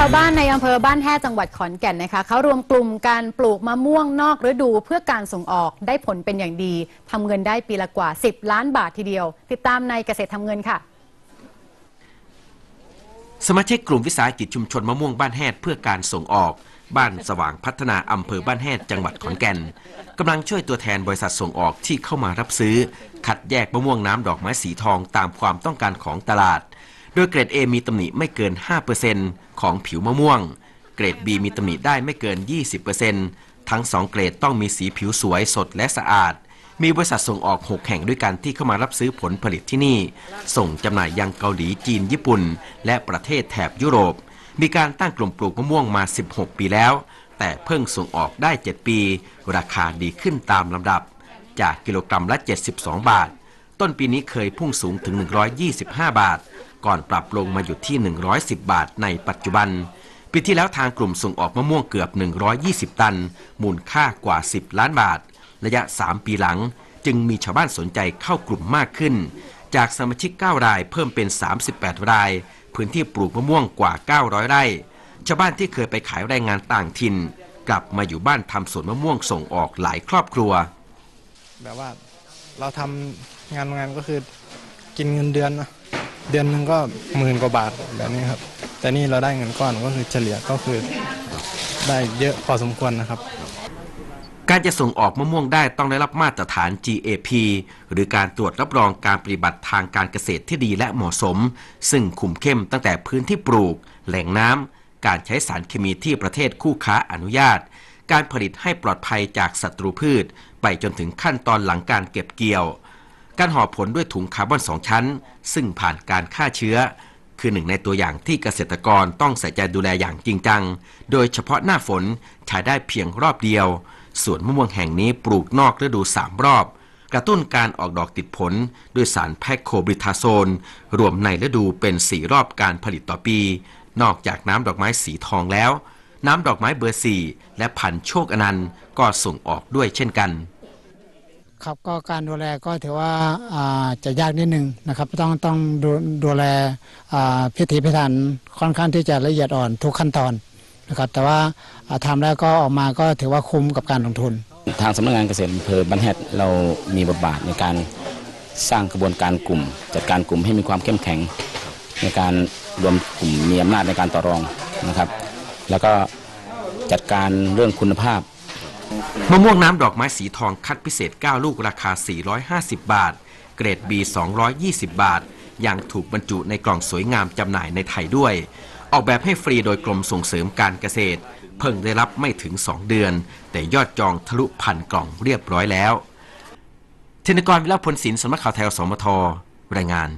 ชาวบ้านในอำเภอบ้านแฮ่จังหวัดขอนแก่นนะคะเขารวมกลุ่มการปลูกมะม่วงนอกฤดูเพื่อการส่งออกได้ผลเป็นอย่างดีทำเงินได้ปีละกว่า 10 ล้านบาททีเดียว ติดตามในเกษตรทำเงินค่ะ สมาชิกกลุ่มวิสาหกิจชุมชนมะม่วงบ้านแฮดเพื่อการส่งออก บ้านสว่างพัฒนาอำเภอบ้านแฮดจังหวัดขอนแก่นกำลังช่วยตัวแทนบริษัทส่งออกที่เข้ามารับซื้อ คัดแยกมะม่วงน้ำดอกไม้สีทองตามความต้องการของตลาด โดยเกรด A มีตำหนิไม่เกิน 5% ของผิวมะม่วง เกรด B มีตำหนิได้ไม่เกิน 20%ทั้ง 2 เกรดต้องมีสีผิวสวยสดและสะอาด มีบริษัทส่งออก 6 แห่งด้วยกันที่เข้ามารับซื้อผลผลิตที่นี่ ส่งจำหน่ายยังเกาหลีจีน ญี่ปุ่น และประเทศแถบยุโรป มีการตั้งกลุ่มปลูกมะม่วงมา 16 ปีแล้ว แต่เพิ่งส่งออกได้ 7 ปี ราคาดีขึ้นตามลำดับ จากกิโลกรัมละ 72 บาท ต้นปีนี้เคยพุ่งสูงถึง 125 บาท ก่อนปรับลงมาอยู่ที่ 110 บาทในปัจจุบัน ปีที่แล้วทางกลุ่มส่งออกมะม่วงเกือบ 120 ตัน มูลค่ากว่า 10 ล้านบาท ระยะ 3 ปีหลัง จึงมีชาวบ้านสนใจเข้ากลุ่มมากขึ้น จากสมาชิก 9 รายเพิ่มเป็น 38 ราย พื้นที่ปลูกมะม่วงกว่า 900 ไร่ ชาวบ้านที่เคยไปขายแรงงานต่างถิ่น กลับมาอยู่บ้านทำสวนมะม่วงส่งออกหลายครอบครัว แบบว่าเราทำงานงานก็คือกินเงินเดือนนะ เดือนหนึ่งก็หมื่นกว่าบาทแบบนี้ครับ แต่นี่เราได้เงินก้อนก็คือเฉลี่ยก็คือได้เยอะพอสมควรนะครับ การจะส่งออกมะม่วงได้ต้องได้รับมาตรฐาน GAP หรือการตรวจรับรองการปฏิบัติทางการเกษตรที่ดีและเหมาะสม ซึ่งคุมเข้มตั้งแต่พื้นที่ปลูก แหล่งน้ำการใช้สารเคมีที่ประเทศคู่ค้าอนุญาต การผลิตให้ปลอดภัยจากศัตรูพืช ไปจนถึงขั้นตอนหลังการเก็บเกี่ยว การห่อผลด้วยถุงคาร์บอนสองชั้น ซึ่งผ่านการฆ่าเชื้อ คือหนึ่งในตัวอย่างที่เกษตรกรต้องใส่ใจดูแลอย่างจริงจัง โดยเฉพาะหน้าฝนใช้ได้เพียงรอบเดียวสวนมะม่วงแห่งนี้ปลูกนอกฤดูสามรอบ กระตุ้นการออกดอกติดผลด้วยสารแพคโคบิทาโซน รวมในฤดูเป็นสี่รอบการผลิตต่อปี นอกจากน้ำดอกไม้สีทองแล้ว น้ำดอกไม้เบอร์สี่และพันโชคอนันต์ก็ส่งออกด้วยเช่นกัน ครับก็การดูแลก็ถือว่าจะยากนิดนึงนะครับต้องต้องดูดูแลพิถีพิถันค่อนข้างที่จะละเอียดอ่อนทุกขั้นตอนนะครับแต่ว่าอ่าทำแล้วก็ออกมาก็ถือว่าคุ้มกับการลงทุน ทางสำนักงานเกษตรอำเภอบ้านแฮดเรามีบทบาทในการสร้างกระบวนการกลุ่ม จัดการกลุ่มให้มีความเข้มแข็ง ในการรวมกลุ่มมีอำนาจในการต่อรองนะครับ แล้วก็จัดการเรื่องคุณภาพ มะม่วงน้ำดอกไม้สีทองคัดพิเศษ 9 ลูกราคา 450 บาท เกรด B 220 บาทยังถูกบรรจุในกล่องสวยงามจำหน่ายในไทยด้วย ออกแบบให้ฟรีโดยกรมส่งเสริมการเกษตร เพิ่งได้รับไม่ถึง 2 เดือน แต่ยอดจองทะลุพันกล่องเรียบร้อยแล้วธินกรวิลาพลศิลป์สำนักข่าวไทยอสมทรายงาน